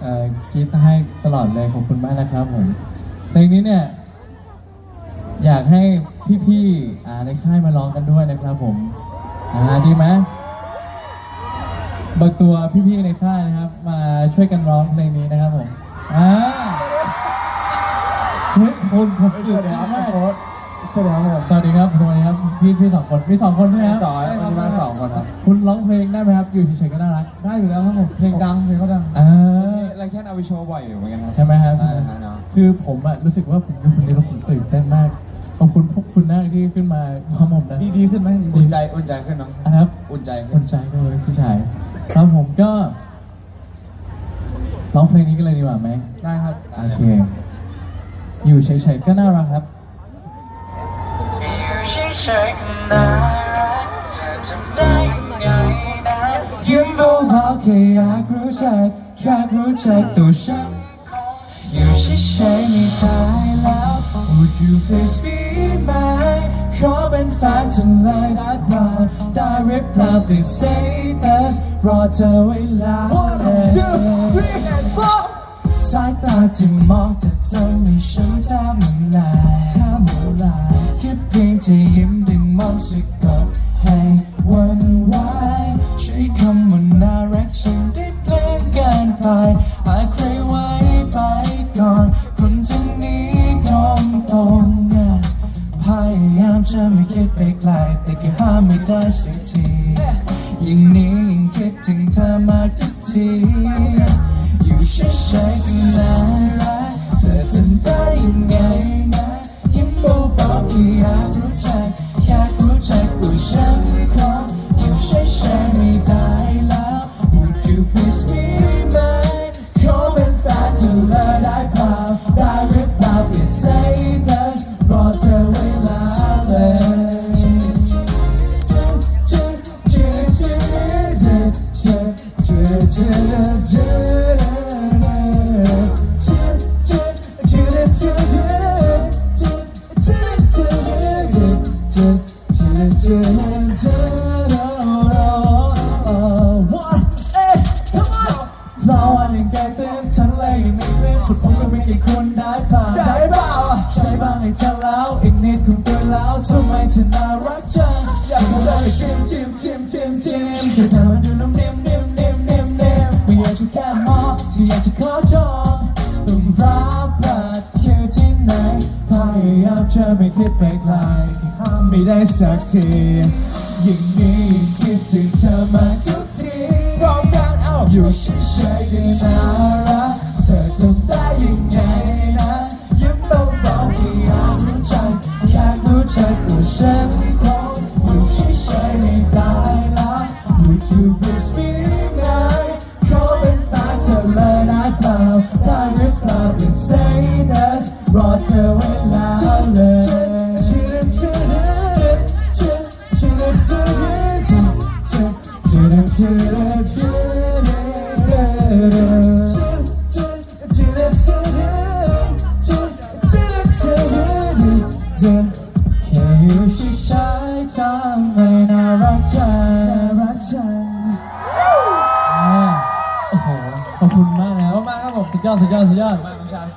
เอ่อกรีดให้ตลอดเลยขอบคุณมากนะครับผมเพลงนี้เนี่ยอยากให้พี่ๆอ่าในค่ายมาร้องกันด้วยนะครับผมอ่าดีไหมเบิกตัวพี่ๆในค่ายนะครับ มาช่วยกันร้องเพลงนี้นะครับผมอ่าเฮ้ยคนผมตื่นเต้นมากสวัสดีครับผมสวัสดีครับสวัสดีครับ พี่พี่สองคนมีสองคนใช่ไหมครับสองวันนี้มาสองคนครับ คุณร้องเพลงได้ไหมครับ อยู่เฉยๆก็น่ารัก ได้อยู่แล้วครับผม เพลงดังเพลงก็ดังอ่า ไรแค่เอาไปโชว์บ่อยอยู่เหมือนกันครับ ใช่ไหมครับได้นะเนาะคือผมอะรู้สึกว่าผมดูคนนี้แล้วผมตื่นเต้นมาก ขอบคุณพวกคุณมากที่ขึ้นมาความผมนะดีดีขึ้นไหมอุ่นใจอุ่นใจขึ้นเนาะนะครับอุ่นใจคขึ้นนใจก็เลยพี่ชายครับผมก็ร้องเพลงนี้กันเลยดีกว่าไหมได้ครับโอเค อยู่เฉยๆก็น่ารักครับอยู่เฉยๆก็น่ารักเธอทำได้ยังไงนะยิ้มเบาๆแค่อยากรู้จัก อยากรู้จักตัวฉันอยู่เฉยๆไม่ตายแล้ว Would you please be mine ขอเป็นแฟนเธอเลยได้เปล่าได้หรือเปล่า Please say that รอเธอเวลาสายตาที่มองจะทำให้ฉันแทบละลาย คิดไปไกล แต่ก็ห้ามไม่ได้สักทียิ่งนี้ยิ่งคิดถึงเธอมากทุกที อยู่เฉยๆก็น่ารักเธอทำได้ยังไงนะยิ้มเบาๆแค่อยากรู้ใจักอยากรู้ใจักตัวฉันขออยู่เฉยๆไม่ได้แล้ว Would you please be mine ขอเป็นแฟนเธอเลย เราอันยังแกเต้นฉันเลยไม่เล่นสุดผมก็ไม่กี่คนได้เปล่าได้เปล่าใช่บ้างให้เธอแล้วอีกนิดคงเกินแล้วทำไมเธอน่ารักจังอยากจะเลยชิมชิมชิมชิมชิมแค่เธอมันดูนุ่มนิ่มนิ่มนิ่มนิ่มนิ่มไม่อยากจะแค่มองที่อยากจะขอ คิดไปไกลแค่ห้ามไม่ได้สักทียิ่งนี้ยิ่งคิดถึงเธอมาทุกทีพร้อมกันเอาอยู่เฉยๆก็น่ารักเธอทำได้ยังไงนะยิ้มเบาๆแค่อยากรู้ใจักอยากรู้ใจักตัวฉันคงอยู่เฉยๆไม่ได้ละ Would you please be mine ขอเป็นแฟนเธอเลยได้เปล่าได้หรือเปล่า Please say that รอเธอเวลาเลย ขอบคุณมากนะครับมากครับผมสุดยอดสุดยอดสุดยอดมากน้องชาย